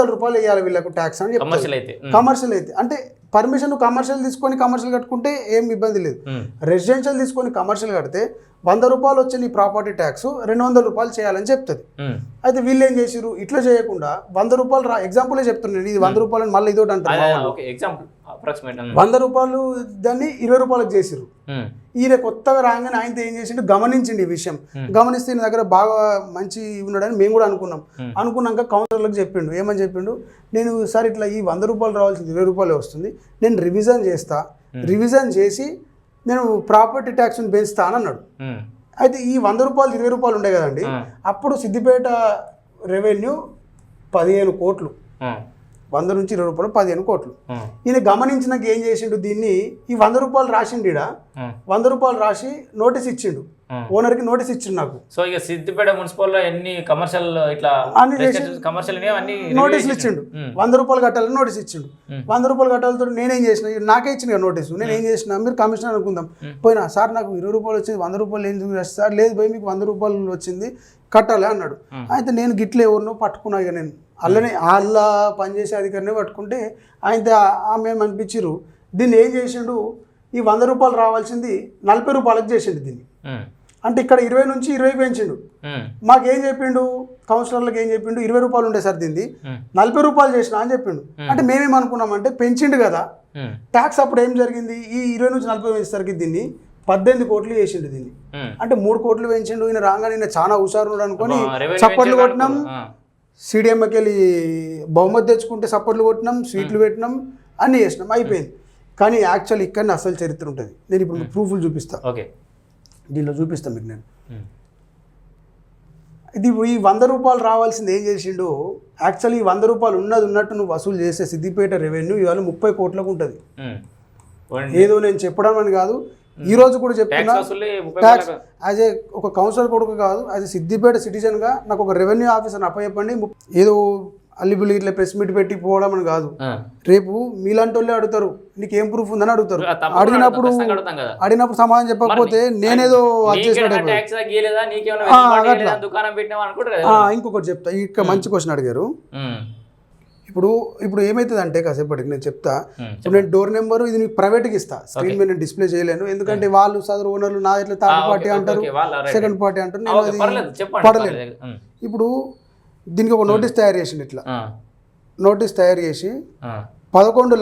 వందల రూపాయలు వేయాలి వీళ్ళకు ట్యాక్స్ అని కమర్షియల్ అయితే కమర్షియల్ అయితే. అంటే పర్మిషన్ కమర్షియల్ తీసుకొని కమర్షియల్ కట్టుకుంటే ఏం ఇబ్బంది లేదు. రెసిడెన్షియల్ తీసుకొని కమర్షియల్ కడితే వంద రూపాయలు వచ్చే నీ ప్రాపర్టీ ట్యాక్స్ రెండు వందల రూపాయలు చేయాలని చెప్తుంది. అయితే వీళ్ళు ఏం చేసిరు ఇట్లా చేయకుండా వంద రూపాయలు రా ఎగ్జాంపులే చెప్తున్నాను ఇది వంద రూపాయలు మళ్ళీ ఇదోటి అంటారు వంద రూపాయలు దాన్ని ఇరవై రూపాయలకు చేసిరు ఈయన కొత్తగా రాగానే ఆయనతో ఏం చేసిండు? గమనించిండు ఈ విషయం. గమనిస్తే ఈయన దగ్గర బాగా మంచి ఉన్నాడని మేము కూడా అనుకున్నాం. అనుకున్నాక కౌన్సిలర్లకు చెప్పిండు. ఏమని చెప్పిండు? నేను సార్ ఇట్లా ఈ వంద రూపాయలు రావాల్సింది ఇరవై రూపాయలు వస్తుంది. నేను రివిజన్ చేస్తా. రివిజన్ చేసి నేను ప్రాపర్టీ ట్యాక్స్ని పెంచుతా అని అన్నాడు. అయితే ఈ వంద రూపాయలు ఇరవై రూపాయలు ఉండే కదండి? అప్పుడు సిద్దిపేట రెవెన్యూ పదిహేను కోట్లు. వంద నుంచి ఇరవై రూపాయలు పదిహేను కోట్లు. ఈయన గమనించినాక ఏం చేసిండు? దీన్ని ఈ వంద రూపాయలు రాసిండు వంద రూపాయలు రాసి నోటీస్ ఇచ్చిండు. ఓనర్కి నోటీస్ ఇచ్చిండు నాకు. సో ఇక సిద్దిపేట మున్సిపల్లో ఎన్ని కమర్షియల్ ఇట్లా కమర్షియల్ అన్ని నోటీసులు ఇచ్చిండు. వంద రూపాయలు కట్టాలని నోటీస్ ఇచ్చిండు. వంద రూపాయలు కట్టాలతో నేనేం చేసిన? నాకే ఇచ్చిన నోటీసు. నేను ఏం చేసిన? మీరు కమిషనర్ అనుకుందాం. పోయినా సార్ నాకు ఇరవై రూపాయలు వచ్చింది వంద రూపాయలు చేస్తారు సార్ లేదు పోయి మీకు వంద రూపాయలు వచ్చింది కట్టాలి అన్నాడు. అయితే నేను గిట్ల ఎవరినో పట్టుకున్నా ఇక నేను. అల్లనే వాళ్ళ పనిచేసే అధికారిని పట్టుకుంటే ఆయన ఆమె అనిపించారు దీన్ని ఏం చేసిండు? ఈ వంద రూపాయలు రావాల్సింది నలభై రూపాయలకు చేసిండు దీన్ని. అంటే ఇక్కడ ఇరవై నుంచి ఇరవై పెంచిండు. మాకేం చెప్పిండు? కౌన్సిలర్లకు ఏం చెప్పిండు? ఇరవై రూపాయలు ఉండే సార్ దీన్ని. నలభై రూపాయలు చేసిన అని చెప్పిండు. అంటే మేమేమనుకున్నామంటే పెంచిండు కదా. ట్యాక్స్ అప్పుడు ఏం జరిగింది? ఈ ఇరవై నుంచి నలభై పెంచేసరికి దీన్ని పద్దెనిమిది కోట్లు చేసిండు దీన్ని. అంటే మూడు కోట్లు పెంచిండు ఈయన రాగానే ఈయన చాలా హుషారు అనుకొని చప్పట్లు కొట్టినాం. సిడిఎంకి వెళ్ళి బహుమతి తెచ్చుకుంటే సపోర్ట్లు కొట్టినాం స్వీట్లు పెట్టినాం అన్నీ చేసినాం అయిపోయింది. కానీ యాక్చువల్ ఇక్కడనే అసలు చరిత్ర ఉంటుంది. నేను ఇప్పుడు ప్రూఫ్లు చూపిస్తా. ఓకే. దీనిలో చూపిస్తాను మీకు నేను. ఇది ఈ వంద రూపాయలు రావాల్సింది ఏం చేసిండు? యాక్చువల్లీ ఈ వంద రూపాయలు ఉన్నది ఉన్నట్టు నువ్వు వసూలు చేసే సిద్దిపేట రెవెన్యూ ఇవాళ ముప్పై కోట్లకు ఉంటుంది. ఏదో నేను చెప్పడం అని కాదు. ఈ రోజు కూడా చెప్తున్నా ట్యాక్స్ యాజ్ ఏ ఒక కౌన్సిలర్ కొడుకు కాదు యాజ్ ఏ సిద్దిపేట సిటిజన్గా నాకు ఒక రెవెన్యూ ఆఫీసర్ అప్పచెప్పండి ఏదో అల్లిబుల్లి ఇట్లా ప్రెస్ మీట్ పెట్టి పోవడం అని కాదు. రేపు మీలాంటి వాళ్ళే అడుగుతారు నీకు ఏం ప్రూఫ్ ఉందని అడుగుతారు. అడిగినప్పుడు అడిగినప్పుడు సమాధానం చెప్పకపోతే నేనేదో ఇంకొకటి చెప్తా ఇక్కడ మంచి క్వశ్చన్ అడిగారు. ఇప్పుడు ఇప్పుడు ఏమవుతుంది అంటే కాసేపటికి నేను చెప్తా. ఇప్పుడు నేను డోర్ నెంబర్ ఇది నీకు ప్రైవేట్కి ఇస్తా. స్క్రీన్ మీద నేను డిస్ప్లే చేయలేను. ఎందుకంటే వాళ్ళు సదరు ఓనర్లు నా ఇట్లా థర్డ్ పార్టీ అంటారు. సెకండ్ పార్టీ అంటారు. నేను అది. ఉమ్, ఇప్పుడు దీనికి ఒక నోటీస్ తయారు చేసిండు ఇట్లా. నోటీస్ తయారు చేసి పదకొండు లక్ష